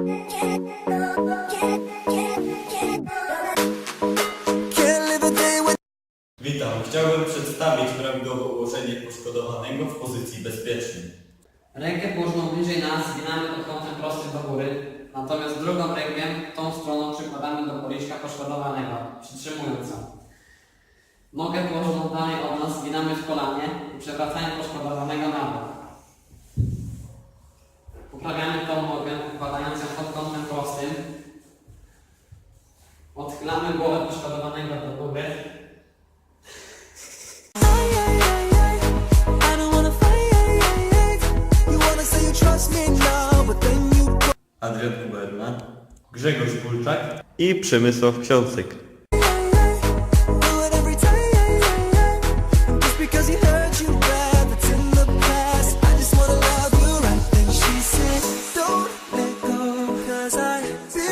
Witam. Chciałbym przedstawić prawidłowe ułożenie poszkodowanego w pozycji bezpiecznej. Rękę położoną bliżej nas zginamy pod kątem prostym do góry, natomiast drugą rękę tą stroną przykładamy do policzka poszkodowanego, przytrzymując ją. Nogę położoną dalej od nas zginamy w kolanie i przewracając poszkodowanego na Odchylamy głowę poszkodowanego do góry. Adrian Huberman, Grzegorz Kulczak i Przemysław Ksiącyk.